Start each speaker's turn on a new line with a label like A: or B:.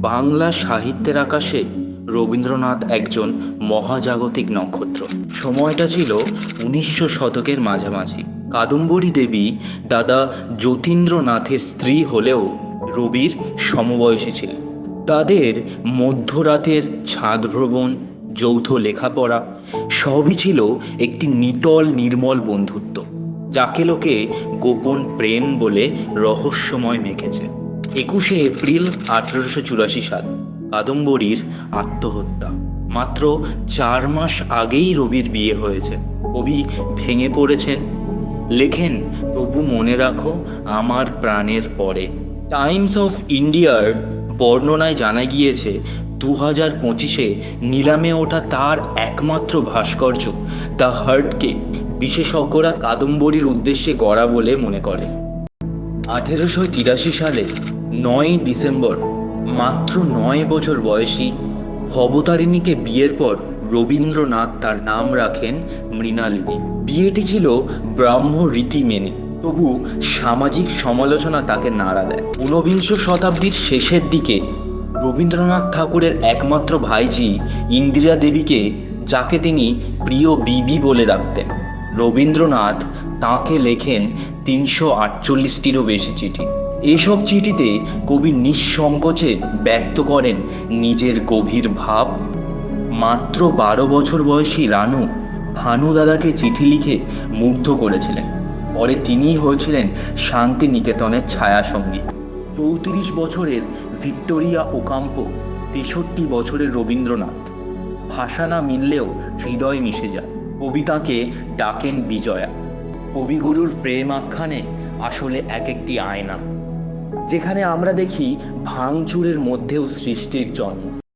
A: বাংলা সাহিত্যের আকাশে রবীন্দ্রনাথ একজন মহাজাগতিক নক্ষত্র। সময়টা ছিল উনিশশো শতকের মাঝামাঝি। কাদম্বরী দেবী দাদা যতীন্দ্রনাথের স্ত্রী হলেও রবির সমবয়সী ছিলেন। তাদের মধ্যরাতের ছাদ ভ্রমণ যৌথ লেখাপড়া সবই ছিল একটি নিটল নির্মল বন্ধুত্ব, যাকে লোকে গোপন প্রেম বলে রহস্যময় মেখেছে। একুশে এপ্রিল আঠেরোশো চুরাশি সাল, কাদম্বরীর আত্মহত্যা। মাত্র চার মাস আগেই রবির বিয়ে হয়েছে। কবি ভেঙে পড়েছেন। লেখেন, তবু মনে রাখো, আমার প্রাণের পরে। টাইমস অফ ইন্ডিয়ার বর্ণনায় জানা গিয়েছে দু হাজার পঁচিশে নিলামে ওঠা তার একমাত্র ভাস্কর্য, দ্য হার্টকে বিশেষজ্ঞরা কাদম্বরীর উদ্দেশ্যে গড়া বলে মনে করে। আঠেরোশো তিরাশি সালে নয় ডিসেম্বর, মাত্র নয় বছর বয়সী ভবতারিণীকে বিয়ের পর রবীন্দ্রনাথ তার নাম রাখেন মৃণালিনী। বিয়েটি ছিল ব্রাহ্ম রীতি মেনে, তবু সামাজিক সমালোচনা তাকে নাড়া দেয়। ঊনবিংশ শতাব্দীর শেষের দিকে রবীন্দ্রনাথ ঠাকুরের একমাত্র ভাইজি ইন্দিরা দেবীকে, যাকে তিনি প্রিয় বিবি বলে ডাকতেন। রবীন্দ্রনাথ তাঁকে লেখেন তিনশো আটচল্লিশটিরও বেশি চিঠি। এসব চিঠিতে কবি নিঃসংকোচে ব্যক্ত করেন নিজের গভীর ভাব। মাত্র বারো বছর বয়সী রানু ভানু দাদাকে চিঠি লিখে মুগ্ধ করেছিলেন। পরে তিনিই হয়েছিলেন শান্তি নিকেতনের ছায়াসঙ্গী। চৌত্রিশ বছরের ভিক্টোরিয়া ওকাম্পো তেষট্টি বছরের রবীন্দ্রনাথ। ভাষা না মিললেও হৃদয় মিশে যায়। কবিতাকে ডাকেন বিজয়া। কবিগুরুর প্রেম আখ্যানে আসলে এক একটি আয়না। যেখানে আমরা দেখি ভাঙচুরের মধ্যেও সৃষ্টির জন্ম।